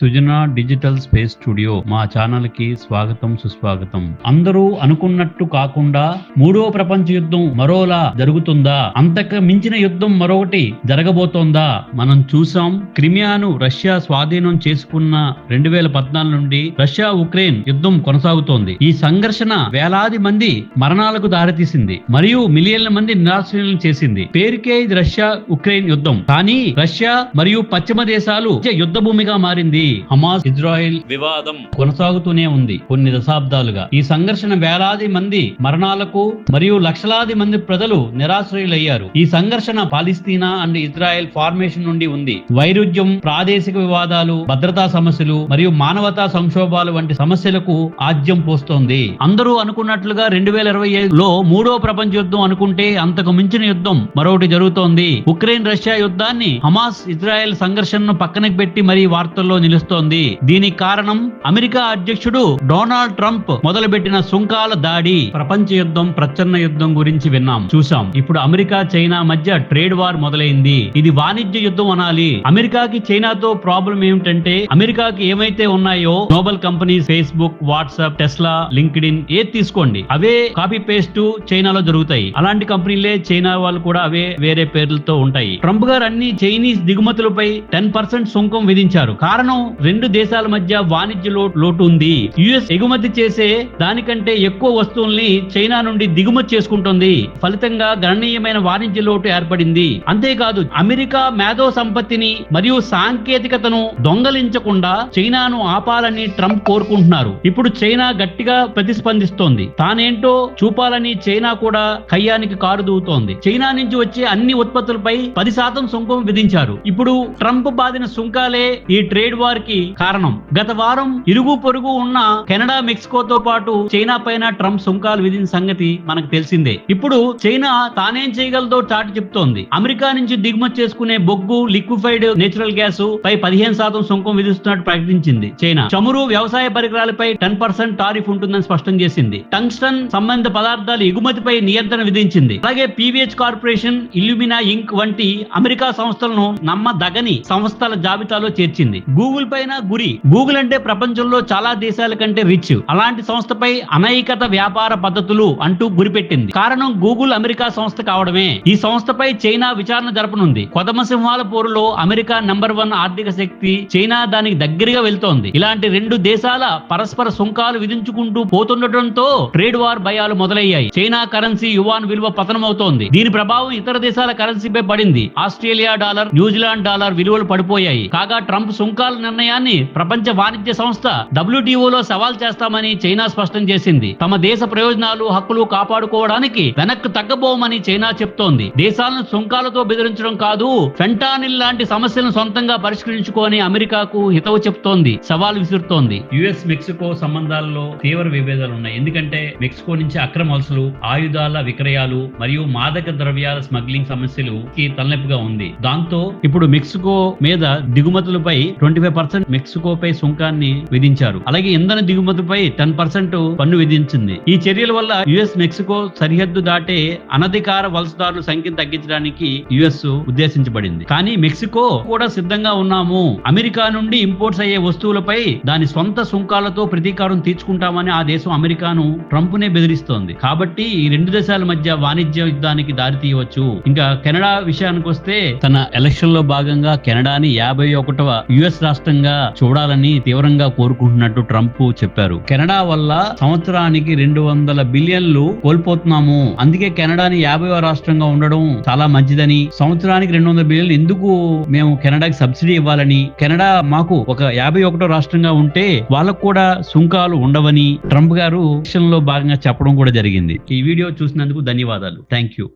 Sujana digital space studio మా ఛానల్కి స్వాగతం సుస్వాగతం. అందరూ అనుకున్నట్టు కాకుండా మూడో ప్రపంచ యుద్ధం మరోలా జరుగుతుందా? అంతకు మించిన యుద్ధం మరొకటి జరగబోతోందా? మనం చూసాం క్రిమియాను రష్యా స్వాధీనం చేసుకున్న రెండు వేల పద్నాలుగు నుండి రష్యా ఉక్రెయిన్ యుద్ధం కొనసాగుతోంది. ఈ సంఘర్షణ వేలాది మంది మరణాలకు దారితీసింది. మరియు మిలియన్ల మంది నిరాశ్రయం చేసింది. పేరుకే ఇది రష్యా ఉక్రెయిన్ యుద్ధం. కానీ రష్యా మరియు పశ్చిమ దేశాలు యుద్ధ భూమిగా మారింది. హమాస్ ఇజ్రాయెల్ వివాదం కొనసాగుతూనే ఉంది కొన్ని దశాబ్దాలుగా. ఈ సంఘర్షణ వేలాది మంది మరణాలకు మరియు లక్షలాది మంది ప్రజలు నిరాశ్రయులయ్యారు. ఈ సంఘర్షణ పాలిస్తీనా అండ్ ఇజ్రాయెల్ ఫార్మేషన్ నుండి ఉంది. వైరుధ్యం ప్రాదేశిక వివాదాలు భద్రతా సమస్యలు మరియు మానవతా సంక్షోభాలు వంటి సమస్యలకు ఆద్యం పోస్తోంది. అందరూ అనుకున్నట్లుగా రెండు వేల ఇరవై ఐదులో మూడో ప్రపంచ యుద్ధం అనుకుంటే అంతకు మించిన యుద్ధం మరొకటి జరుగుతోంది. ఉక్రెయిన్ రష్యా యుద్ధాన్ని హమాస్ ఇజ్రాయెల్ సంఘర్షణను పక్కనకి పెట్టి మరీ వార్తల్లో నిలుస్తోంది. దీనికి కారణం అమెరికా అధ్యక్షుడు డొనాల్డ్ ట్రంప్ మొదలుపెట్టిన సుంకాల దాడి. ప్రపంచ యుద్ధం ప్రచ్ఛన్న యుద్ధం గురించి విన్నాం చూసాం ఇప్పుడు అమెరికా చైనా మధ్య ట్రేడ్ వార్ మొదలైంది. ఇది వాణిజ్య యుద్ధం అనాలి. అమెరికాకి చైనాతో ప్రాబ్లం ఏమిటంటే అమెరికాకి ఏమైతే ఉన్నాయో global companies Facebook WhatsApp Tesla LinkedIn ఏది తీసుకోండి. అవే కాపీ పేస్ట్ చైనాలో జరుగుతాయి అలాంటి కంపెనీలే చైనా వాళ్ళు కూడా అవే వేరే పేర్లతో ఉంటాయి. ట్రంప్ గారు అన్ని చైనీస్ దిగుమతులపై టెన్ పర్సెంట్ సుంకం విధించారు. కారణం రెండు దేశాల మధ్య వాణిజ్య లోటు ఉంది. యుఎస్ ఎగుమతి చేసే దానికంటే ఎక్కువ వస్తువుల్ని చైనా నుండి దిగుమతి చేసుకుంటుంది. ఫలితంగా గణనీయమైన వాణిజ్య లోటు ఏర్పడింది. అంతేకాదు అమెరికా మేధో సంపత్తిని మరియు సాంకేతికతను దొంగలించకుండా చైనాను ఆపాలని ట్రంప్ కోరుకుంటున్నారు. ఇప్పుడు చైనా గట్టిగా ప్రతిస్పందిస్తోంది. తానేంటో చూపాలని చైనా కూడా కయ్యానికి కారు దూవుతోంది చైనా నుంచి వచ్చే అన్ని ఉత్పత్తులపై పది శాతం సుంకం విధించారు. ఇప్పుడు ట్రంప్ బాధిన సుంకాలే ఈ ట్రేడ్ వార్ కి కారణం. గత వారం ఇరుగు పొరుగు ఉన్న కెనడా మెక్సికోతో పాటు చైనా పైన ట్రంప్ సుంకాలు విధించిన సంగతి మనకు తెలిసిందే. ఇప్పుడు చైనా తానేం చేయగలదో చాటు చెప్తోంది. అమెరికా నుంచి దిగుమతి చేసుకునే బొగ్గు లిక్విఫైడ్ నేచురల్ గ్యాస్ పై పదిహేను శాతం సుంకం విధిస్తున్నట్టు ప్రకటించింది చైనా. చమురు వ్యవసాయ పరికరాలపై టెన్ పర్సెంట్ టారిఫ్ ఉంటుందని స్పష్టం చేసింది. టంగ్స్టన్ సంబంధిత పదార్థాల ఎగుమతిపై నియంత్రణ విధించింది. అలాగే పీవీహెచ్ కార్పొరేషన్ ఇల్యూమినా ఇంక్ వంటి అమెరికా సంస్థలను నమ్మదగని సంస్థల జాబితాలో చేర్చింది. గూగుల్ పైన గురి. గూగుల్ అంటే ప్రపంచంలో చాలా దేశాల కంటే రిచ్ అలాంటి సంస్థపై అనైకత వ్యాపార పద్ధతులు అంటూ గురిపెట్టింది కారణం గూగుల్ అమెరికా సంస్థ కావడమే. ఈ సంస్థపై చైనా విచారణ జరపనుంది. కొదమసింహాల పోరులో అమెరికా నంబర్ వన్ ఆర్థిక శక్తి చైనా దానికి దగ్గరగా వెళ్తోంది. ఇలాంటి రెండు దేశాల పరస్పర సుంకాలు విధించుకుంటూ పోతుండటంతో ట్రేడ్ వార్ భయాలు మొదలయ్యాయి. చైనా కరెన్సీ యువాన్ విలువ పతనమవుతోంది. దీని ప్రభావం ఇతర దేశాల కరెన్సీపై పడింది. ఆస్ట్రేలియా డాలర్ న్యూజిలాండ్ డాలర్ విలువలు పడిపోయాయి. కాగా ట్రంప్ సుంకాలను నిర్ణయాన్ని ప్రపంచ వాణిజ్య సంస్థ డబ్ల్యూటీఓలో లో సవాల్ చేస్తామని చైనా స్పష్టం చేసింది. తమ దేశ ప్రయోజనాలు హక్కులు కాపాడుకోవడానికి వెనక్కు తగ్గబోమని చైనా చెప్తోంది. దేశాలను సుంకాలతో బెదిరించడం కాదు ఫెంటానిల్ లాంటి సమస్యలను సొంతంగా పరిష్కరించుకోని అమెరికాకు హితవు చెప్తోంది సవాల్ విసురుతోంది. యుఎస్ మెక్సికో సంబంధాలలో తీవ్ర విభేదాలు ఉన్నాయి. ఎందుకంటే మెక్సికో నుంచి అక్రమ వలసలు ఆయుధాల విక్రయాలు మరియు మాదక ద్రవ్యాల స్మగ్లింగ్ సమస్యలు తలనొప్పిగా ఉంది. దాంతో ఇప్పుడు మెక్సికో మీద దిగుమతులపై ట్వంటీ ఫైవ్ పర్సెంట్ మెక్సికోపై సుంకాన్ని విధించారు. అలాగే ఇంధన దిగుమతిపై టెన్ పర్సెంట్ పన్ను విధించింది. ఈ చర్యల వల్ల యుఎస్ మెక్సికో సరిహద్దు దాటే అనధికార వలసదారుల సంఖ్యను తగ్గించడానికి యుఎస్ ఉద్దేశించబడింది. కానీ మెక్సికో కూడా సిద్ధంగా ఉన్నాము. అమెరికా నుండి ఇంపోర్ట్స్ అయ్యే వస్తువులపై దాని సొంత సుంకాలతో ప్రతీకారం తీర్చుకుంటామని ఆ దేశం అమెరికాను ట్రంప్ నే బెదిరిస్తోంది. కాబట్టి ఈ రెండు దేశాల మధ్య వాణిజ్య యుద్ధానికి దారి తీయవచ్చు. ఇంకా కెనడా విషయానికి వస్తే తన ఎలక్షన్లో భాగంగా కెనడాని యాభై ఒకటవ యుఎస్ రాష్ట్రంగా చూడాలని తీవ్రంగా కోరుకుంటున్నట్టు ట్రంప్ చెప్పారు. కెనడా వల్ల సంవత్సరానికి రెండు వందల బిలియన్లు కోల్పోతున్నాము. అందుకే కెనడాని యాభైవ రాష్ట్రంగా ఉండడం చాలా మంచిదని సంవత్సరానికి రెండు వందల బిలియన్లు ఎందుకు మేము కెనడాకి సబ్సిడీ ఇవ్వాలని కెనడా మాకు ఒక యాభై ఒకటో రాష్ట్రంగా ఉంటే వాళ్ళకు కూడా సుంకాలు ఉండవని ట్రంప్ గారు లో భాగంగా చెప్పడం కూడా జరిగింది. ఈ వీడియో చూసినందుకు ధన్యవాదాలు. Thank you